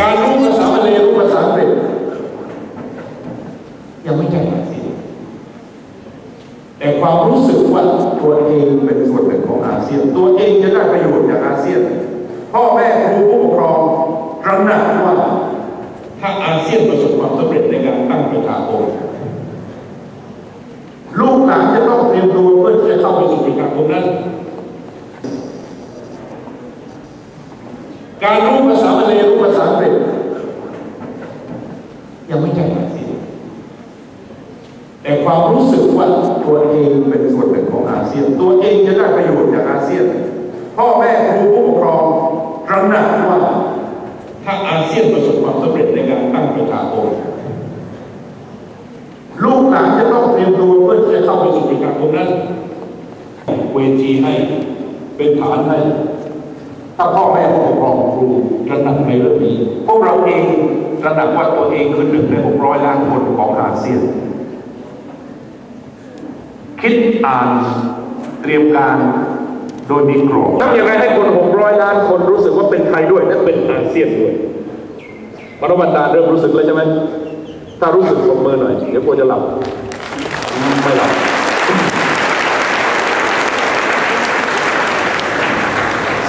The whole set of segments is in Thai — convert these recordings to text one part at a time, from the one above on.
การรู้ภาษามาเลรู้ภาษาอังกฤยังไม่แก่แต่ความรู้สึกว่าตัวเองเป็นส่วนหนึ่งของอาเซียน ตัวเองจะได้ประโยชน์จากอาเซียน พ่อแม่ครูผู้ปกครองระหนักว่า ถ้าอาเซียนประสบความสำเร็จในการตั้งประชาคมลูกหลานจะต้องเตรียมตัวเพื่อจะเข้าไปสู่ประชาคมนั้น การรู้ภาษาบาลีรู้ภาษาอังกฤษยังไม่ใช่อาเซียนแต่ความรู้สึกว่าตัวเองเป็นส่วนหนึ่งของอาเซียน ตัวเองจะได้ประโยชน์จากอาเซียน พ่อแม่ครูผู้ปกครองตระหนักว่าถ้าอาเซียนประสบความสำเร็จในการตั้งประชาคมลูกหลานจะต้องเตรียมตัวเพื่อจะเข้าไปสู่ประชาคมนั้นเวทีให้เป็นฐานให้ ถ้าพ่อแม่ผู้ปกครองครูตระหนักในเรื่องนี้พวกเราเองตระหนักว่าตัวเองคือหนึ่งในหกร้อยล้านคนของอาเซียน คิดอ่านเตรียมการโดยมีกรอบทำยังไงให้คนหกร้อยล้านคนรู้สึกว่าเป็นไทยด้วยและเป็นอาเซียนด้วยมรบันดาเริ่มรู้สึกแล้วใช่ไหมถ้ารู้สึกปรบมือหน่อย เดี๋ยวกลัวจะหลับไม่หลับ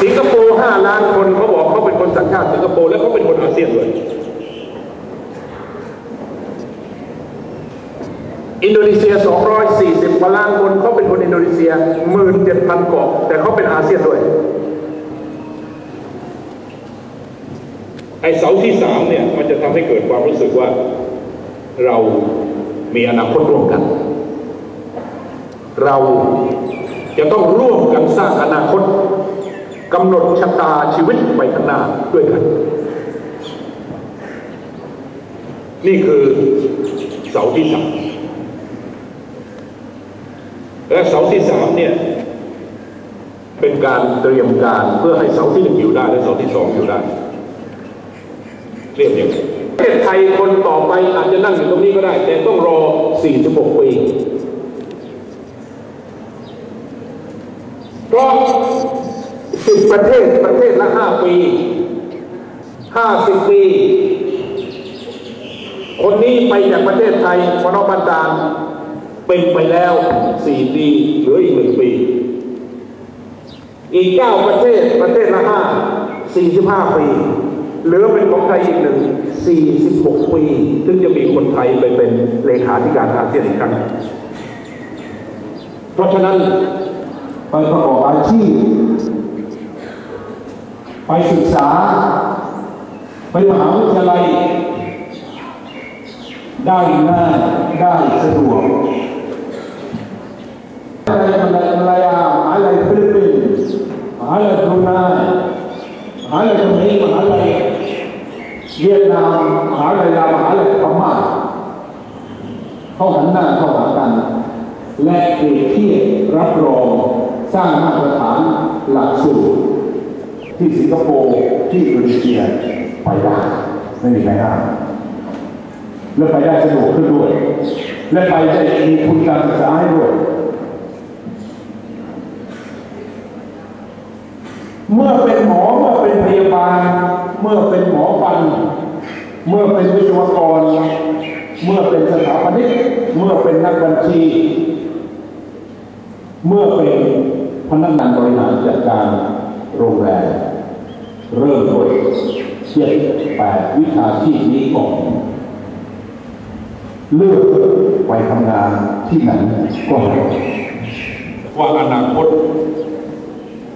สิงคโปร์ห้าล้านคนเขาบอกเขาเป็นคนสัญชาติสิงคโปร์และเขาเป็นคนอาเซียนด้วย อินโดนีเซีย 240กว่าล้านคนเขาเป็นคนอินโดนีเซีย 17,000เกาะแต่เขาเป็นอาเซียนด้วย ไอเสาที่สามเนี่ยมันจะทำให้เกิดความรู้สึกว่าเรามีอนาคตร่วมกัน เราจะต้องร่วมกันสร้างอนาคต กำหนดชะตาชีวิตไปข้างหน้าด้วยกัน นี่คือเสาที่สามและเสาที่สามเนี่ย เป็นการเตรียมการเพื่อให้เสาที่หนึ่งอยู่ได้และเสาที่สองอยู่ได้เรียบอย่างประเทศไทยคนต่อไปอาจจะนั่งอยู่ตรงนี้ก็ได้ แต่ต้องรอ 46 ปี เพราะ สิบประเทศประเทศละห้าปีห้าสิบปี คนนี้ไปจากประเทศไทยมโนบันดาลเป็นไปแล้วสี่ปีเหลืออีกหนึ่งปี อีกเก้าประเทศประเทศละห้าสี่สิบห้าปีเหลือเป็นของไทยอีกหนึ่งสี่สิบหกปี ซึ่งจะมีคนไทยไปเป็นเลขาธิการอาเซียนอีกครั้ง เพราะฉะนั้นไปประกอบอาชีพ ไปศึกษา ไปมหาวิทยาลัย ได้ง่ายได้สะดวกอะไรอะไรอะไรอะมหาลัยฟิลิปปินส์มหาลัยบรูไนมหาลัยเขมรมหาลัยเวียดนามมหาลัยลาวมหาลัยพม่าเขาหันหน้าเข้าหากัน และเปรียบเทียบรับรองสร้างมาตรฐานหลักสูตร ที่สิงคโปร์ที่อินโดนีเซียไปได้ไม่มีใครห้ามและไปได้สะดวกขึ้นด้วย และไปได้มีทุนการศึกษาให้ด้วย เมื่อเป็นหมอเมื่อเป็นพยาบาล เมื่อเป็นหมอฟัน เมื่อเป็นวิศวกร เมื่อเป็นสถาปนิกเมื่อเป็นนักบัญชี เมื่อเป็นพนักงานบริหารจัดการ โรงแรมเริ่มโดยเจ็ดแปดวิชาชีพนี้ก่อนเลือกไปทำงานที่ไหนก็ได้ว่าอนาคต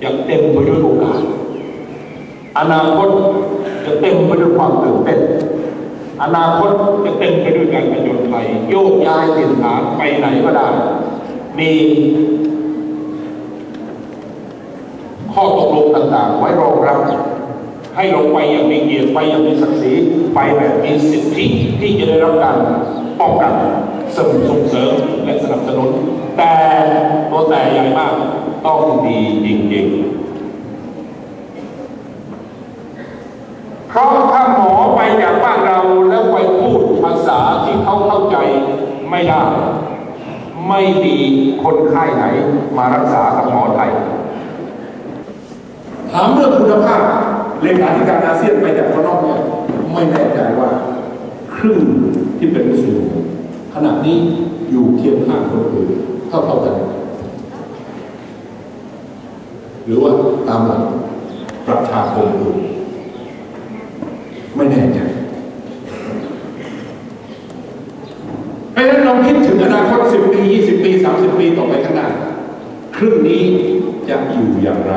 จะเต็มไปด้วยโอกาส อนาคตจะเต็มไปด้วยความตื่นเต้น อนาคตจะเต็มไปด้วยการผจญภัยโยกย้ายถิ่ยนฐานไปไหนก็ได้ มี ข้อตกลงต่างๆ ไว้รองรับ ให้เราไปอย่างมีเกียรติไปอย่างมีศักดิ์ศรีไปแบบมีสิทธิที่จะได้รับการป้องกันส่งเสริมและสนับสนุน แต่ตัวแต่ใหญ่มากต้องดีจริงๆเพราะถ้าหมอไปจากบ้านเราแล้วไปพูดภาษาที่เขาเข้าใจไม่ได้ ไม่มีคนไข้ไหนมารักษากับหมอไทย ถามเรื่องคุณภาพเลขาธิการอาเซียนไปจากข้างนอกเนี่ยไม่แน่ใจว่าครึ่งที่เป็นมุสลิมขณะนี้อยู่เคียงข้างคนอื่นเท่าเท่ากัน หรือว่าตามหลักประชาคมอื่นไม่แน่ใจเพราะฉะนั้นลองคิดถึงอนาคต 10 ปี 20 ปี 30 ปีต่อไปข้างหน้าครึ่งนี้จะอยู่อย่างไร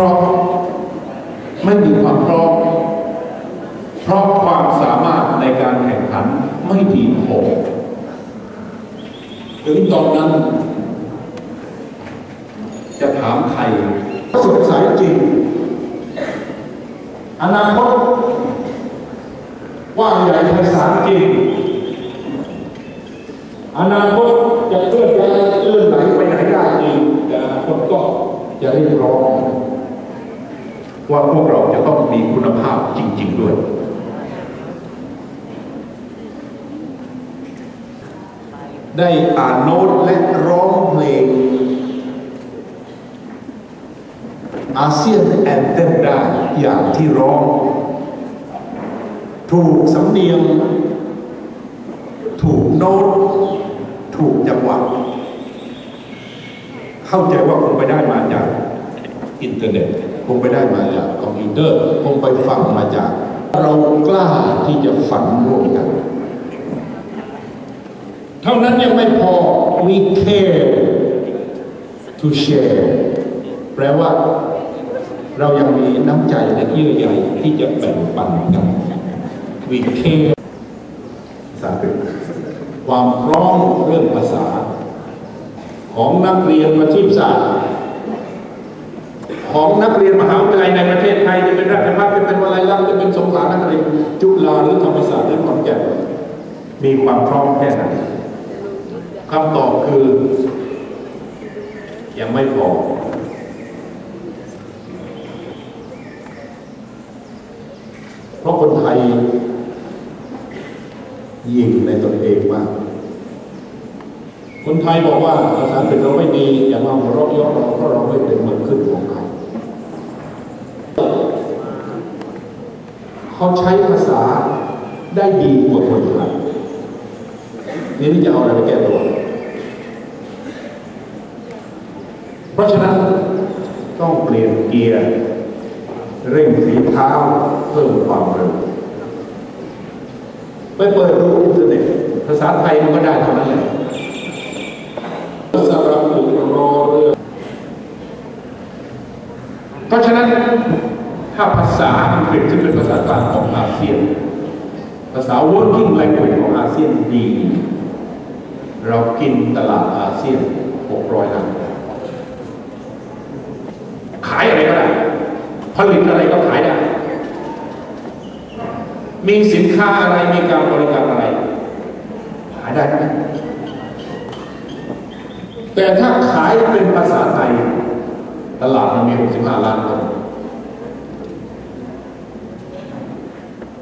ราะไม่มีความพร้อมเพราะความสามารถในการแข่งขันไม่ดีพอถึงตอนนั้น จะถามใครสงสัยจริง อนาคตว่างใหญ่ไพศาลจริง อนาคตจะเคลื่อนย้ายเลื่อนไหลไปไหนได้จริงแต่อนาคตก็จะเรียกร้อง ว่าพวกเราจะต้องมีคุณภาพจริง ๆ ด้วย ได้อ่านโน้ตและร้องเพลงอาเซียนแอนเทมได้อย่างที่ร้อง ถูกสำเนียง ถูกโน้ต ถูกจังหวะเข้าใจว่าคงไปได้มาจากอินเทอร์เน็ต คงไปได้มาจากคอมพิวเตอร์ คงไปฟังมาจาก เรากล้าที่จะฝันร่วมกัน เท่านั้นยังไม่พอ we care to share แปลว่า เรายังมีน้ำใจและเยื่อใยที่จะแบ่งปันกัน we care ภาษาความพร้อมเรื่องภาษา ของนักเรียนอาชีพศาสตร์ ของนักเรียนมหาวิทยาลัยในประเทศไทยจะเป็นราชภัฏจะเป็นวลัยลักษณ์จะเป็นสงขลานครินทร์จุฬาหรือธรรมศาสตร์หรือขอนแก่นมีความพร้อมแค่ไหนคำตอบคือ ยังไม่พอเพราะคนไทยยิงในตนเองมากคนไทยบอกว่าภาษาอังกฤษเราไม่ดีอย่ามาหัวเราะเย่อเราเพราะเราไม่เป็นเมืองขึ้นของเขา เขาใช้ภาษาได้ดีกว่าคนไทยนี่นี่จะเอาอะไรไปแก้ตัว เพราะฉะนั้นต้องเปลี่ยนเกียร์เร่งฝีเท้าเพิ่มความเร็วไปเปิดดูอินเทอร์เน็ตภาษาไทยมันก็ได้เท่านั้นแหละสำหรับถึงรอเรือเพราะฉะนั้น ถ้าภาษาอังกฤษที่เป็นภาษากลางของอาเซียน ภาษา working language ของอาเซียนดี เรากินตลาดอาเซียน 600ล้านขายอะไรก็ได้ ผลิตอะไรก็ขายได้ มีสินค้าอะไร มีการบริการอะไรขายได้ไหมแต่ถ้าขายเป็นภาษาไทย ตลาดมันมี 65 ล้านคน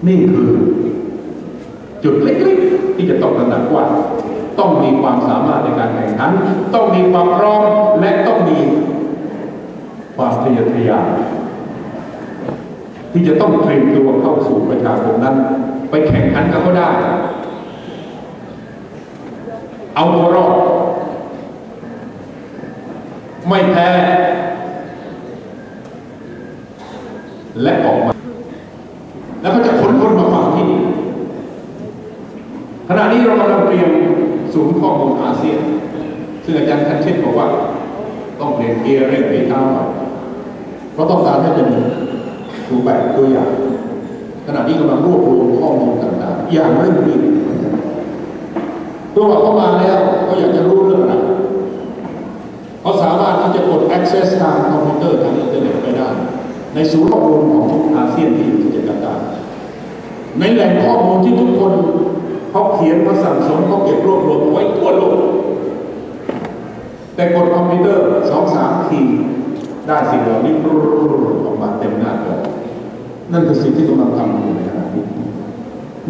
นี่คือจุดเล็กๆ ที่จะต้องตระหนักว่า ต้องมีความสามารถในการแข่งขัน ต้องมีความพร้อมและต้องมีความทะเยอทะยานที่จะต้องเตรียมตัวเข้าสู่ประชาคมนั้น ไปแข่งขันกับเขาได้ เอาตัวรอดไม่แพ้และออกมา แล้วก็จะขนคนมาฟังที่นี่ขณะนี้เรากำลังเตรียมศูนย์ข้อมูลอาเซียน ซึ่งอาจารย์คันเชตบอกว่า ต้องเปลี่ยนเกียร์เร่งฝีเท้าหน่อยเพราะต้องการให้เป็นรูแบบตัวอย่างขณะนี้กำลังรวบรวมข้อมูลต่างๆ อย่างเร่งรีบตัวว่าเขามาแล้วเขาอยากจะรู้เรื่องอะไรเขาสามารถที่จะกด access ทางคอมพิวเตอร์ทางอินเทอร์เน็ตไปได้ ในศูนย์ข้อมูลของทุกอาเซียนที่อยู่ที่จาการ์ตา ในแหล่งข้อมูลที่ทุกคนเขาเขียนเขาสั่งสมเขาเก็บรวบรวมไว้ทั่วโลก แต่กดคอมพิวเตอร์สองสามทีได้สิ่งเหล่านี้รูดออกมาเต็มหน้าจอนั่นคือสิ่งที่กำลังทำอยู่ในขณะนี้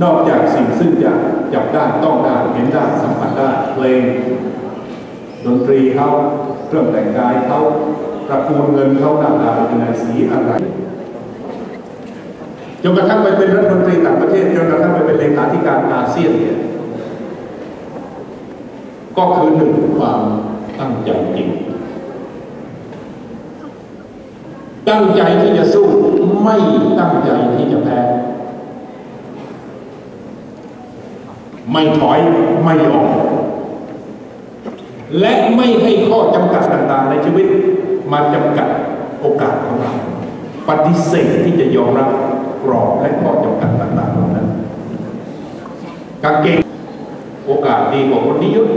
นอกจากสิ่งซึ่งจะจับได้ต้องได้เห็นได้สัมผัสได้เพลงดนตรีเขาเครื่องแต่งกายเขาตระกูลเงินเขาหน้าตาเป็นไงสีอะไร จนกระทั่งไปเป็นรัฐมนตรีต่างประเทศจนกระทั่งไปเป็นเลขาธิการอาเซียนเนี่ยก็คือหนึ่งความตั้งใจจริง ตั้งใจที่จะสู้ไม่ตั้งใจที่จะแพ้ ไม่ถอยไม่ยอมและไม่ให้ข้อจำกัดต่างๆ ในชีวิตมาจำกัดโอกาสของเรา ปฏิเสธที่จะยอมรับ รอบและข้อจำกัดต่างๆเหล่านั้นกางเกงโอกาสดีกว่าคนนี้เยอะ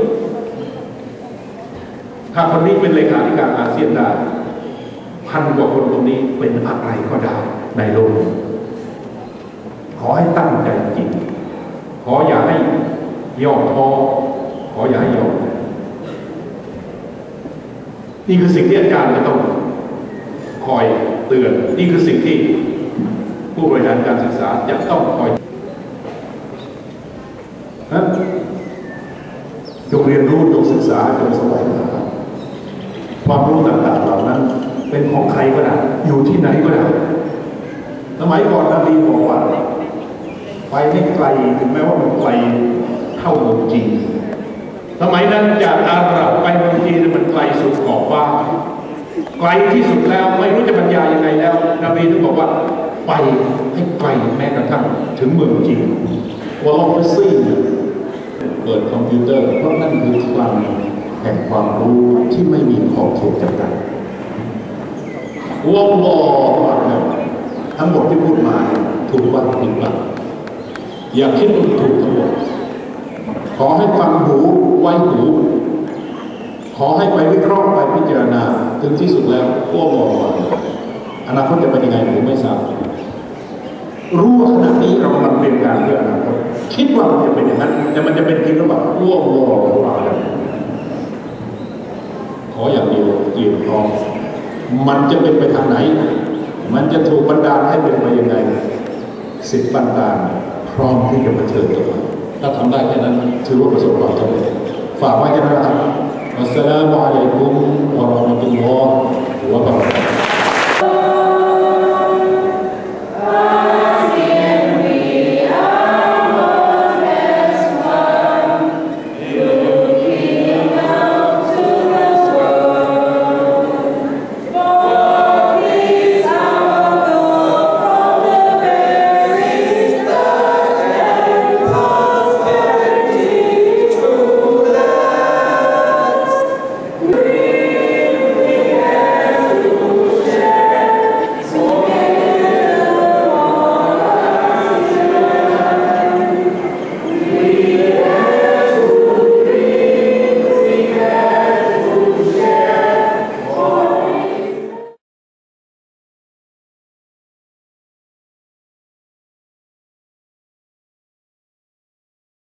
ถ้าคนนี้เป็นเลขาธิการอาเซียนได้พันกว่าคนตรงนี้เป็นอะไรก็ได้ในโลก ขอให้ตั้งใจจริง ขออย่าให้ย่อท้อขออย่าให้ยอมนี่คือสิ่งที่อาจารย์จะต้องคอยเตือน นี่คือสิ่งที่ ผู้บริหารการศึกษาจะต้องคอยนะจงเรียนรู้จงศึกษาจงสวงหาความรู้ต่างๆเหล่านั้น เป็นของใครก็ได้อยู่ที่ไหนก็ได้สมัยก่อนนบีบอกว่าไปให้ไกลถึงแม้ว่ามันไกลเท่าเมืองจีนสมัยนั้นจากอาหรับไปเมืองจีนมันไกลสุดขอบฟ้าไกลที่สุดแล้วไม่รู้จะบรรยายยังไงแล้วนบีถึงบอกว่า ไปให้ไกลแม้กระทั่งถึงเมืองจีนวอลล์ฟซี่เปิดคอมพิวเตอร์เพราะนั่นคือคลังแห่งความรู้ที่ไม่มีขอบเขตจำกัดวอลล์ทั้งหมดที่พูดมาถูกบ้างผิดบ้างอย่าคิดว่าถูกทั้งหมดขอให้ฟังหูไว้หูขอให้ไปวิเคราะห์ไปพิจารณา ถึงที่สุดแล้วก็มองว่าอนาคตจะเป็นยังไงผมไม่ทราบ รู้ว่าขณะนี้เรากำลังเตรียมการเพื่ออนาคตคิดว่ามันจะเป็นอย่างนั้นแต่มันจะเป็นจริงหรือเปล่าร่วงรอหรือเปล่าขออย่างเดียวเตรียมพร้อมมันจะเป็นไปทางไหน มันจะถูกบันดาลให้เป็นไปยังไงสิทธิ์บันดาลพร้อมที่จะมาเชิญกับมันถ้าทำได้แค่นั้นถือว่าประสบความสำเร็จฝากไว้กันนะครับอัสสลามุอะลัยกุม